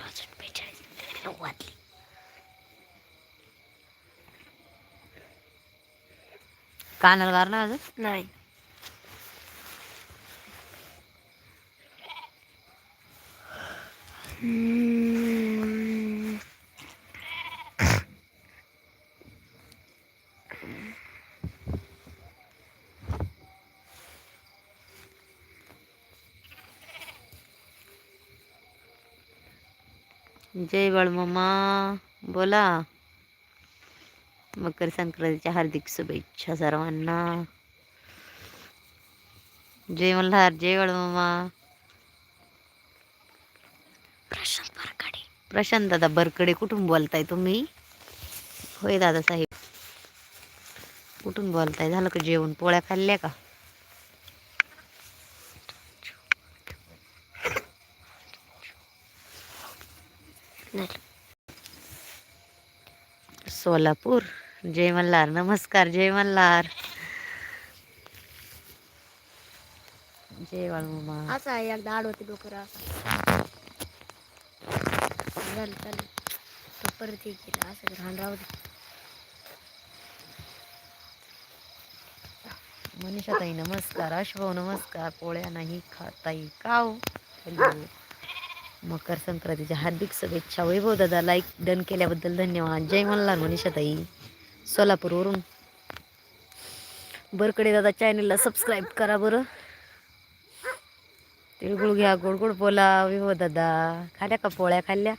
अजून बेचाळीस कानाला गार ना अजून? नाही. जय बाळमामा बोला. मकर संक्रांतीच्या हार्दिक शुभेच्छा सर्वांना. जय मल्हार जय बाळमामा प्रशांत बरकाडे. प्रशांत दादा बरकडे कुठून बोलताय तुम्ही? होय दादा साहेब कुठून बोलताय? झालं का जेवण? पोळ्या खाल्ल्या का? नाही सोलापूर जय मल्हार. नमस्कार जय मल्हार. जय बाळमामा. असा आहे एकदा आडवते डोकर असं झालं चालेल तो परत हे केलं असं घाण राहू दे. मनीषा ताई नमस्कार. अशभाऊ नमस्कार. पोळ्या नाही खाताई. काव? हॅलो. मकर संक्रांतीच्या हार्दिक शुभेच्छा. वैभव दादा लाईक डन केल्याबद्दल धन्यवाद. जय मल्हार मनीषाताई सोलापूरवरून. बरकडे दादा चॅनलला सबस्क्राईब करा बरं. तिळगुळ घ्या गोड गोड बोला वैभव दादा. खाल्या का पोळ्या खाल्ल्या?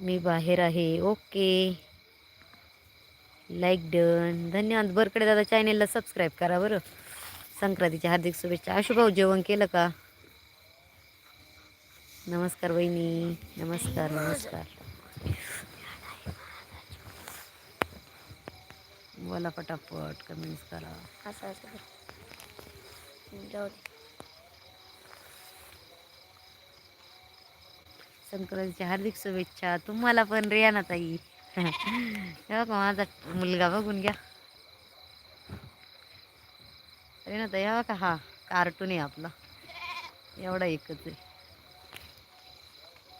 मी बाहेर आहे. ओके. लाईक डन धन्यवाद. बरकडे दादा चॅनेलला सबस्क्राईब करा बरं. संक्रांतीच्या हार्दिक शुभेच्छा. आशुभाऊ जेवण केलं का? नमस्कार वहिनी नमस्कार नमस्कार. बोला पटापट कमेंट्स करा. असं असं. कर. जाऊ दे. संक्रांतीच्या हार्दिक शुभेच्छा. तुम्हाला पण रियाना ताई माझा मुलगा बघून घ्या. ताई हा का हा कार्टून आहे आपला. एवढा एकच आहे.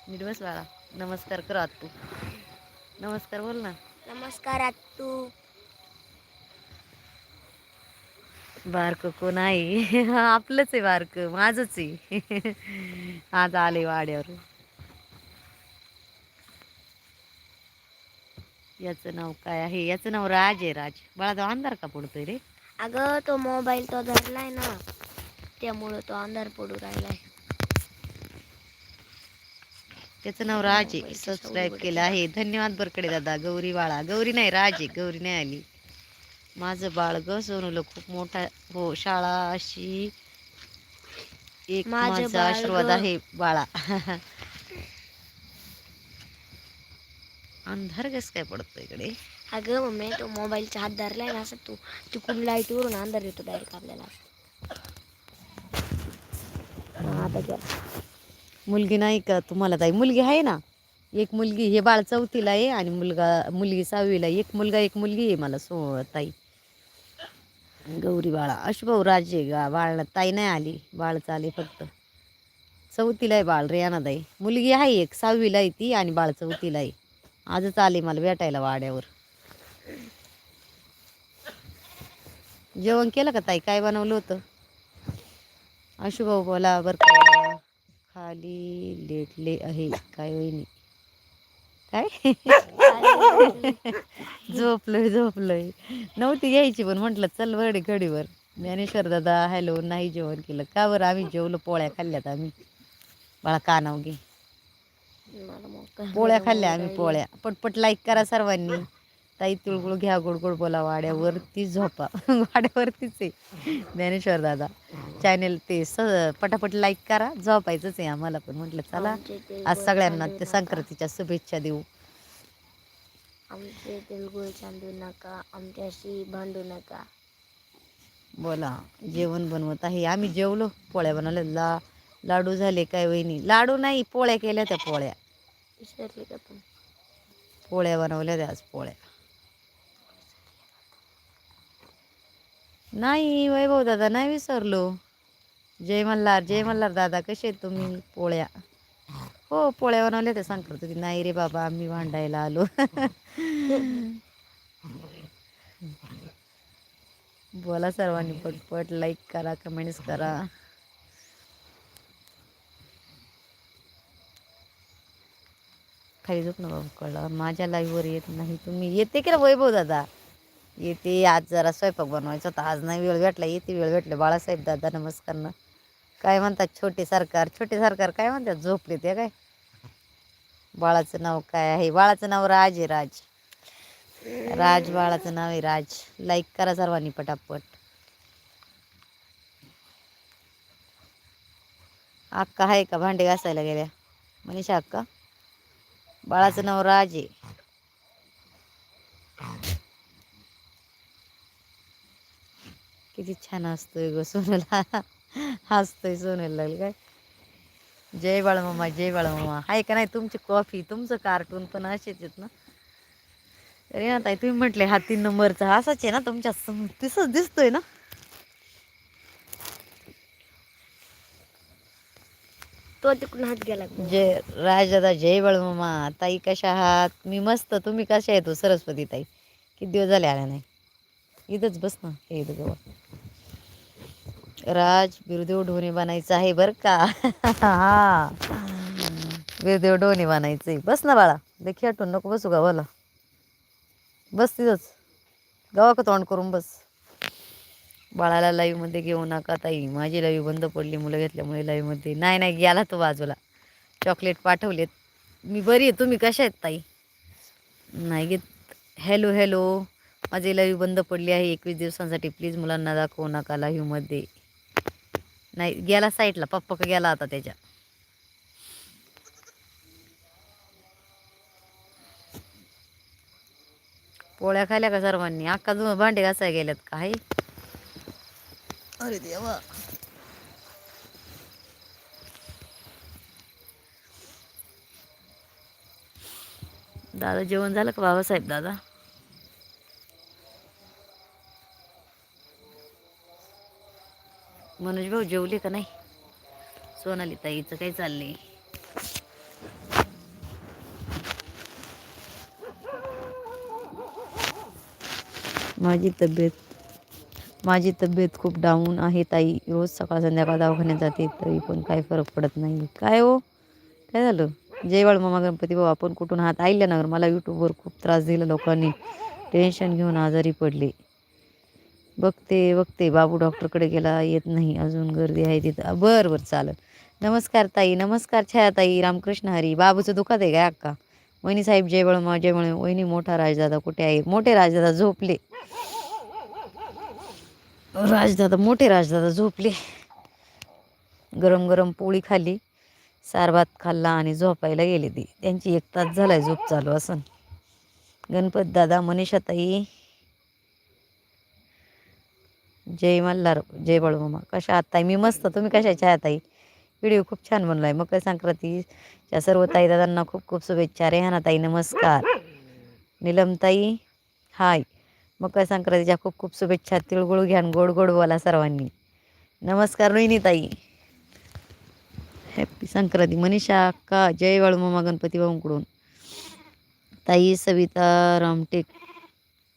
नीट बस बाळा. नमस्कार कर तू नमस्कार बोल ना. नमस्कार तू बारक कोण आहे? आपलंच आहे बारक. माझंच आहे. आज आले वाड्यावर. याचं नाव काय आहे? याचं नाव राज आहे राज. बाळा तो अंधार का पडतोय रे? अगं तो मोबाईल तो धरलाय ना त्यामुळं तो अंधार पडू राहिलाय. त्याचं नाव राज. आहे सबस्क्राईब केलं आहे. धन्यवाद बरकडे दादा. गौरी बाळा. गौरी नाही राज. आहे गौरी नाही आली. माझं बाळ ग सोनूला खूप मोठा हो शाळा अशी एक माझं आशीर्वाद. आहे बाळा. अंधार कस काय पडतो इकडे? अगं मम्मी तो मोबाईलचा हात धरलाय ना असं तू तिकडून लाइट वरून अंधार येतो डायरेक्ट आपल्याला. हा, आता घ्या. मुलगी नाही का? तुम्हाला ताई मुलगी आहे ना? एक मुलगी हे बाळ चौथीला आहे आणि मुलगा मुलगी सहावीला आहे. एक मुलगा एक मुलगी आहे मला सो ताई. गौरी बाळा अशुभाऊ राजे गा बाळ ताई नाही आली. बाळच आले फक्त. चौथीला आहे बाळ रेयाना ताई. मुलगी आहे एक सहावीला आहे ती आणि बाळ चौथीला आहे. आजच आले मला भेटायला वाड्यावर. जेवण केलं का ताई? काय बनवलं होतं? अशुभाऊ बोला बर खाली लेटले आहे. काय वहिनी? काय? झोपलोय झोपलोय. नव्हती घ्यायची पण म्हटलं चल वडे घडीवर. ज्ञानेश्वर दादा हॅलो नाही जेवण केलं. का बरं आम्ही जेवलो पोळ्या खाल्ल्यात आम्ही? बाळा कानाव घे? पोळ्या खाल्ल्या आम्ही पोळ्या. पटपट लाईक करा सर्वांनी. ताई तिळगुळ घ्या गोड गोड बोला वाड्यावरती झोपा. वाड्यावरतीच आहे. ज्ञानेश्वर दादा. चॅनेल ते स पटापट लाईक करा. झोपायचंच आहे आम्हाला पण. म्हटलं चला आज सगळ्यांना ते. संक्रांतीच्या शुभेच्छा देऊ. आमचे तिळगुळ चांदू नका. आमच्याशी भांडू नका. बोला. जेवण बनवत आहे. आम्ही जेवलो. पोळ्या बनवल्या. लाडू झाले काय वहिनी? लाडू नाही पोळ्या केल्या त्या पोळ्या. विसरली का तू? पोळ्या बनवल्या त्या आज पोळ्या. नाही वैभव दादा नाही विसरलो. जय मल्हार जय मल्हार दादा कसे आहेत तुम्ही पोळ्या? हो पोळ्या बनवल्या ते सांगत होती नाही रे बाबा आम्ही भांडायला आलो. बोला सर्वांनी पटपट लाईक करा कमेंट्स करा. खाली झोप ना बाबा कळलं. माझ्या लाईव्हवर येत नाही. तुम्ही येते की ना वैभव दादा? येते. आज जरा स्वयंपाक बनवायचा होता. आज नाही वेळ भेटला. येते वेळ भेटले. बाळासाहेब दादा नमस्कार ना. काय म्हणतात? छोटे सरकार छोटे सरकार काय म्हणतात? झोपले ते काय? बाळाचं नाव काय आहे? बाळाचं नाव राज आहे राज. राज बाळाचं नाव आहे राज. लाईक करा सर्वांनी पटापट. अक्का आहे का? भांडे घासायला गेल्या? मनीषा अक्का? बाळाचं नाव राज आहे. किती छान असतोय ग सोनूला. हसतोय सोनूला लागलं काय? जय बाळमामा जय बाळमामा. आहे का नाही तुमची कॉफी? तुमचं कार्टून पण असेच आहेत ना? तरी ना ताई तुम्ही म्हटले हा तीन नंबरचा. असाच आहे ना तुमच्या तसंच दिसतोय ना? तो तिकडून हात गेला जय राजदादा जय बळमामा ताई कशा आहात? मी मस्त तुम्ही कशा येतो हो? सरस्वती ताई. किती दिवस झाले आल्या नाही? इथंच बस ना हे इथं जवळ. राज बिरदेव ढोणे बनायचं आहे बरं का? हा. बिरदेव ढोणे बनायचंय. बस ना बाळा देखी आठवून नको बसू गावाला बस तिथंच. गावाक तोंड करून बस. बाळाला लाईव्हमध्ये घेऊ नका ताई. माझी लाईव्ह बंद पडली मुलं घेतल्यामुळे लाईव्हमध्ये नाही नाही गेला तो बाजूला. चॉकलेट पाठवलेत. मी बरी आहे. तुम्ही कशा आहेत ताई? नाही घेत. हॅलो हॅलो माझी लाईव्ह बंद पडली आहे. एकवीस दिवसांसाठी प्लीज मुलांना दाखवू नका लाईव्हमध्ये नाही गेला साईडला पप्पा का गेला आता त्याच्या? पोळ्या खाल्या का सर्वांनी? अक्का दोन भांडे घासाय गेल्यात काही अरे देवा दादा जेवण झालं का बाबासाहेब दादा मनोज भाऊ जेवले का नाही सोनाली ताईचं काय चाललंय माझी तब्येत माझी तब्येत खूप डाऊन आहे ताई. रोज सकाळ संध्याकाळ दवाखान्यात जाते तरी पण काय फरक पडत नाही. काय हो? काय झालं? जयवाळ मामा गणपती बाबा आपण कुठून आहात? आहिल्यानगर मला यूट्यूबवर खूप त्रास दिला लोकांनी. टेन्शन घेऊन आजारी पडले. बघते बघते. बाबू डॉक्टरकडे गेला येत नाही. अजून गर्दी आहे तिथं. बरं बरं. चालेल. नमस्कार ताई. नमस्कार छायाताई. रामकृष्ण हरी. बाबूचं दुखात आहे काय अक्का? वहिनी साहेब जयवळ मा जेवळ वहिनी मोठा राजदादा कुठे आहे मोठे राजदादा झोपले. राजदादा मोठे राजदादा झोपले. गरम गरम पोळी खाल्ली सारभात खाल्ला आणि झोपायला गेले ती. त्यांची एक तास झालाय झोप चालू असन. गणपत दादा मनीषाताई जय मल्हार जय बाळूमामा. कशा आत्ताई मी मस्त. तुम्ही कशाच्या आहात ताई? व्हिडिओ खूप छान बनलाय. मकर संक्रांतीच्या सर्व ताई दादांना खूप खूप शुभेच्छा. रेहाना ताई नमस्कार. नीलमताई हाय. मकर संक्रांतीच्या खूप खूप शुभेच्छा. तिळगुळ घ्या गोड गोड बोला सर्वांनी. नमस्कार रोहिणी ताई हॅपी संक्रांती. मनीषा अक्का जय ममा गणपती भाऊंकडून ताई सविता रामटेक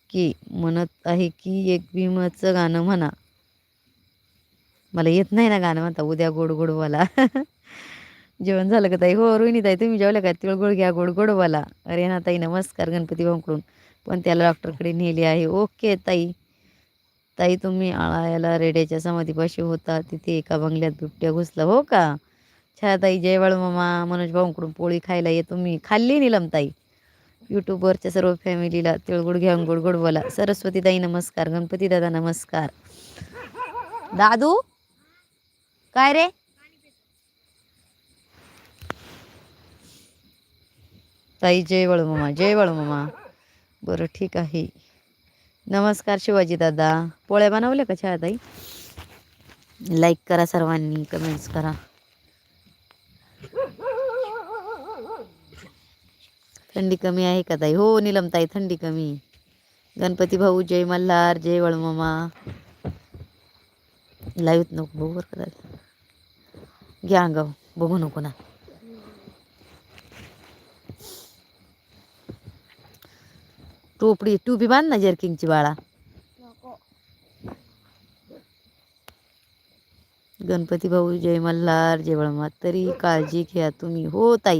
की म्हणत आहे की एक भीमाचं गाणं म्हणा. मला येत नाही ना गाणं म्हणता उद्या गोड गोड बोला. जेवण झालं का ताई? हो रोहिणी ताई तुम्ही जेवलं का? तिळगुळ घ्या गोड गोड बोला. अरे ना ताई नमस्कार गणपती भाऊंकडून पण त्याला डॉक्टरकडे नेले आहे. ओके ताई. ताई तुम्ही आळायला रेड्याच्या समाधीपाशी होता. तिथे एका बंगल्यात बिबट्या घुसला. हो का? छाया ताई जयवाळ मामा. मनोज भाऊंकडून पोळी खायला ये. तुम्ही खाल्ली निलम ताई? यूट्यूबवरच्या सर्व फॅमिलीला तिळगुळ घेऊन गोड बोला सरस्वती ताई नमस्कार. गणपती दादा नमस्कार. दादू? काय रे? ताई जय मामा जय मामा. बरं ठीक आहे. नमस्कार शिवाजी दादा. पोळ्या बनवल्या का छाया ताई लाईक करा सर्वांनी कमेंट्स करा. थंडी कमी आहे का ताई? हो निलमताई थंडी कमी. गणपती भाऊ जय मल्हार जय वळमामा. लाईव्ह नको बघू बरं का दादा घ्या गाव बघू नको ना. टोपडी टुबी बांध ना जर्किंगची बाळा. गणपती भाऊ जय मल्हार जय बळमात तरी काळजी घ्या तुम्ही. हो ताई.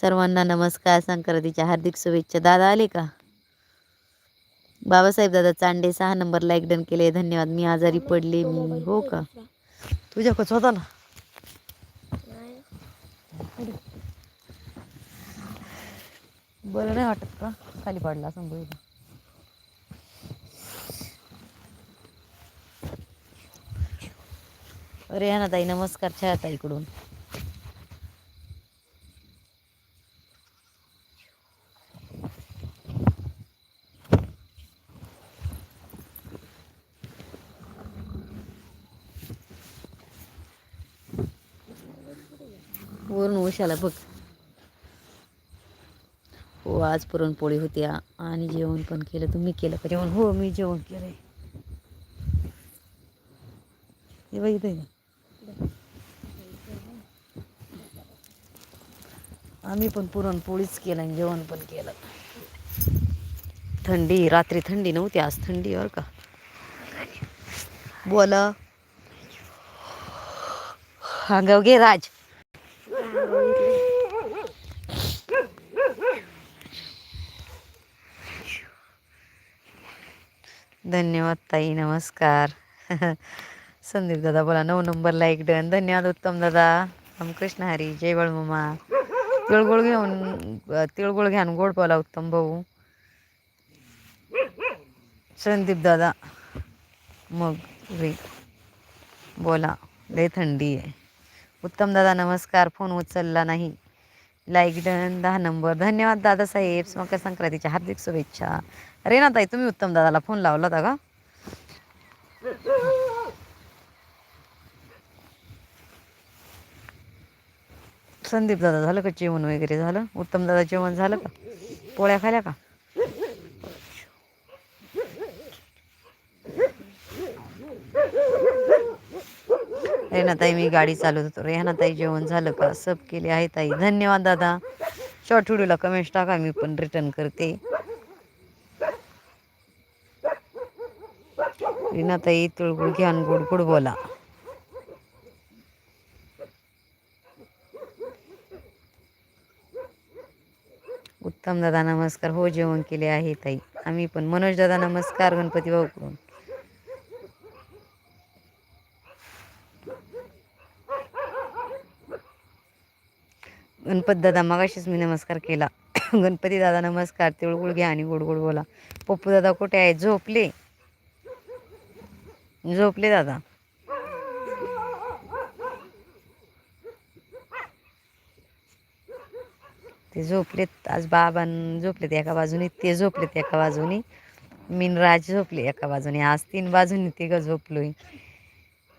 सर्वांना नमस्कार. संक्रांतीच्या हार्दिक शुभेच्छा. दादा आले का? बाबासाहेब दादा चांडे सहा नंबर लाईक डन केले. धन्यवाद. मी आजारी पडले मी. हो का? तुझ्याकडच होता ना? बरं नाही वाटत का? खाली पडला असं अरे ना ताई नमस्कार छाया ताईकडून वरून उशाला बघ. आज पुरणपोळी होत्या आणि जेवण पण केलं. तुम्ही केलं का? जेवण हो मी जेवण केलं हे बघितलंय ना आम्ही पण पुरणपोळीच केलं आणि जेवण पण केलं. थंडी रात्री थंडी नव्हती आज थंडी बरं का. बोला. अंगाव घे राज. धन्यवाद ताई नमस्कार. संदीप दादा बोला नऊ नंबर लाईक डन. धन्यवाद उत्तम दादा. रामकृष्ण हरी जय बाळमामा तिळगुळ घेऊन तिळगुळ घ्या गोड बोला उत्तम भाऊ. संदीप दादा. मग रे बोला लय थंडी आहे. उत्तम दादा नमस्कार. फोन उचलला नाही. लाईक डन दहा नंबर धन्यवाद दादासाहेब मकर संक्रांतीच्या हार्दिक शुभेच्छा. रेना ताई तुम्ही उत्तम दादाला फोन लावला होता का? संदीप दादा झालं का जेवण वगैरे? झालं? उत्तम दादा जेवण झालं का? पोळ्या खाल्या का? रेनाताई मी गाडी चालवत होतो. रेहानाताई जेवण झालं का? सब केले आहे ताई. धन्यवाद दादा. शॉर्ट व्हिडिओला कमेंट्स टाका मी पण रिटर्न करते. रेनाताई तुळगुळ घ्यान आणि गोड गोड बोला. उत्तम दादा नमस्कार. हो जेवण केले आहे ताई. आम्ही पण. मनोज दादा नमस्कार. गणपती भाऊकडून. गणपत दादा मगाशीच मी नमस्कार केला. गणपती दादा नमस्कार. तिळगुळ घ्या आणि गोडगोड गोड बोला. पप्पू दादा कुठे आहे? झोपले. झोपले दादा. ते झोपलेत. आज बाबां झोपलेत एका बाजूने ते झोपलेत एका बाजूनी. मीन राज झोपले एका बाजूने. आज तीन बाजूने तिघं झोपलोय.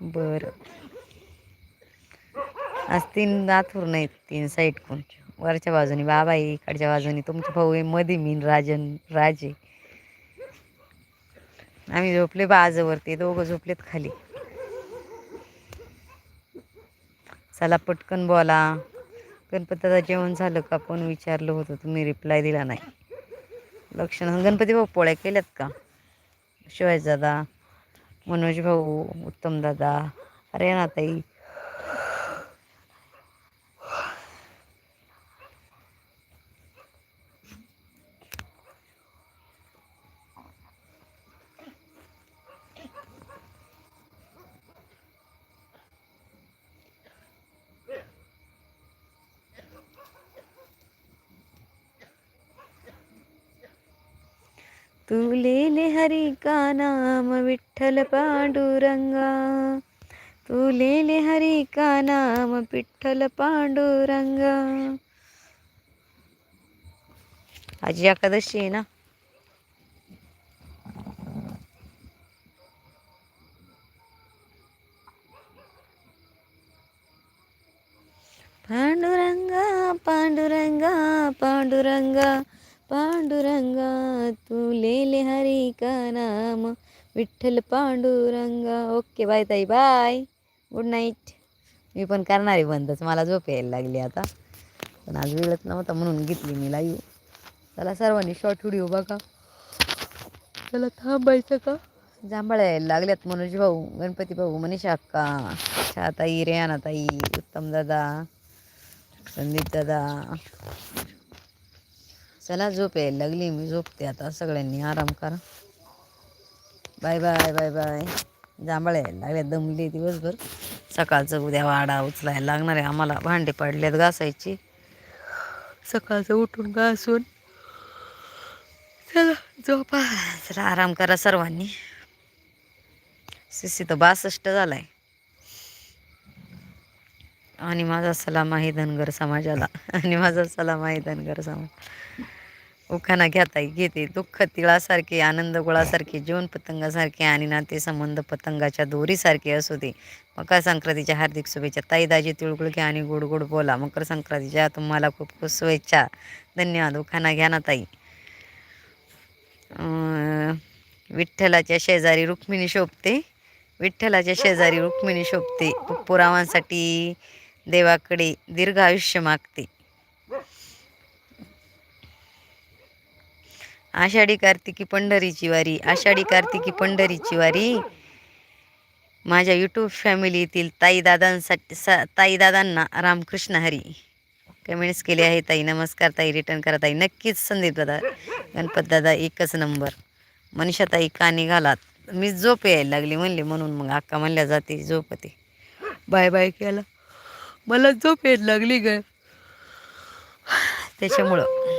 बरं. आज तीन दाथूर नाहीत तीन साईड कोण वरच्या बाजूनी बाबा आहे इकडच्या बाजूनी तुमचे भाऊ आहे मध्ये मीन राजन राजे. आम्ही झोपले बाजवरती दोघं झोपलेत खाली. चला पटकन बोला. गणपतीचं जेवण झालं का? पण विचारलं होतं तुम्ही रिप्लाय दिला नाही. लक्षण गणपती भाऊ पोळ्या केल्यात का? शिवाजी दादा मनोज भाऊ उत्तम दादा अरे ना ताई तू ले हरी का नाम विठ्ठल पांडुरंगा तू ले हरी का नाम विठ्ठल पांडुरंगा. आजी एकादशी आहे ना? पांडुरंगा पांडुरंगा पांडुरंगा पांडुरंगा तू लेले हरी का नाम विठ्ठल पांडुरंगा. ओके बाय ताई बाय गुड नाईट मी पण करणार आहे बंदच. मला झोप यायला लागली आता. पण आज वेळच नव्हता म्हणून घेतली मी लाईव्ह चला सर्वांनी शॉर्ट व्हिडिओ बघा. चला थांबायचं का? जांभळ्या यायला लागल्यात मनोज भाऊ गणपती भाऊ मनीषा अक्का छाताई रेहाना ताई उत्तम दादा संदीप दादा. चला झोप यायला लागली. मी झोपते आता. सगळ्यांनी आराम करा. Bye bye bye bye. जांभळे यायला लागल्या दमली दिवसभर. सकाळचं उद्या वाडा उचलायला लागणार आहे. आम्हाला भांडे पडलेत घासायची. सकाळचं उठून घासून चला झोपा. चला आराम करा सर्वांनी. सिसी तर बासष्ट झालाय. आणि माझा सलाम आहे धनगर समाजाला. आणि माझा सलाम आहे धनगर समाज. उखाना घेता घेते. दुःख तिळासारखे आनंद गुळासारखे जीवन पतंगासारखे आणि नाते संबंध पतंगाच्या दोरीसारखे असू दे. मकर संक्रांतीच्या हार्दिक शुभेच्छा. ताई दाजी तिळगुळके आणि गोड गोड बोला. मकर संक्रांतीच्या तुम्हाला खूप खूप शुभेच्छा. धन्यवाद. उखाना घ्या ना ताई. विठ्ठलाच्या शेजारी रुक्मिणी शोभते. विठ्ठलाच्या शेजारी रुक्मिणी शोभते. पुरावांसाठी देवाकडे दीर्घ आयुष्य मागते. आषाढी कार्तिकी पंढरीची वारी आषाढी कार्तिकी पंढरीची वारी. माझ्या यूट्यूब फॅमिलीतील ताईदादांसाठी सा ताईदादांना रामकृष्ण हरी. कमेंट्स केले आहे ताई नमस्कार ताई रिटर्न करा ताई. नक्कीच संदीप दादा गणपत दादा एकच नंबर मनीषा ताई कानी घालात मी झोप यायला लागली म्हणली म्हणून मग अक्का म्हणल्या जाते झोपते. बाय बाय केला. मला झोप यायला लागली ग. त्याच्यामुळं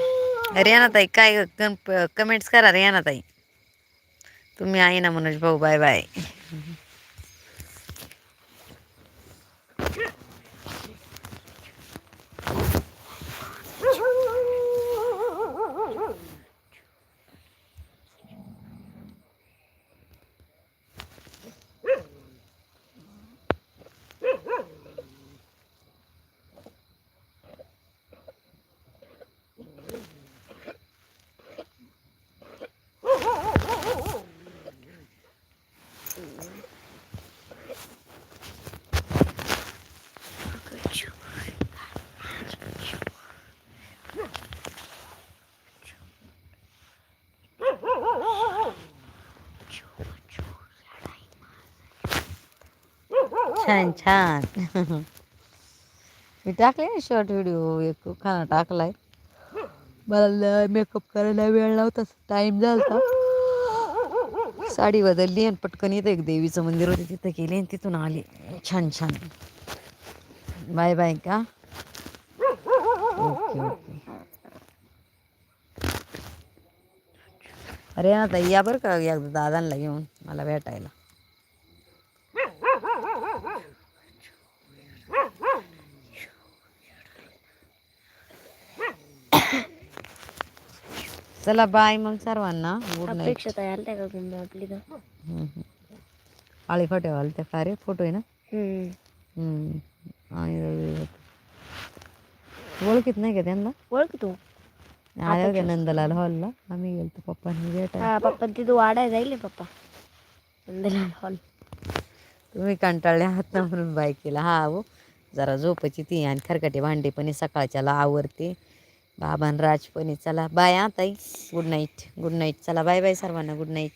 रेना ताई काय कमेंट्स करा रेना ताई. तुम्ही आहे ना मनोज भाऊ बाय बाय छान छान. मी टाकले ना शॉर्ट व्हिडिओ एक खाना टाकलाय. मला मेकअप करायला वेळ नव्हता टाईम झाला साडी बदलली आणि पटकन येतं एक देवीचं मंदिर होते तिथं गेले आणि तिथून आले. छान छान. बाय बाय का? Okay okay. अरे आता या बरं का एकदा दादांना घेऊन मला भेटायला. चला बाय मग सर्वांना. गुड नाईट अपेक्षा तयार त्या का कुंभ आपली तर? आळी फाट्यावाल त्या का रे फोटो आहे ना? हम्म. हम्म. आणि रवी. ओळखीत नाही का त्यांना? ओळख तू. आल्या होत्या नंदलाल हॉलला. आम्ही गेलतो पप्पांनी भेटायला. हा पप्पा तिथं वाडाय जाईल पप्पा. नंदलाल हॉल. तुम्ही कंटाळले आहात ना म्हणून बाय केला. हा हो. जरा झोपायची ती आणि खरकाटे भांडे पण सकाळच्याला आवरते. बाबान राज पण चला. बाय हा ताई गुड नाईट गुड नाईट चला. बाय बाय सर्वांना. Good night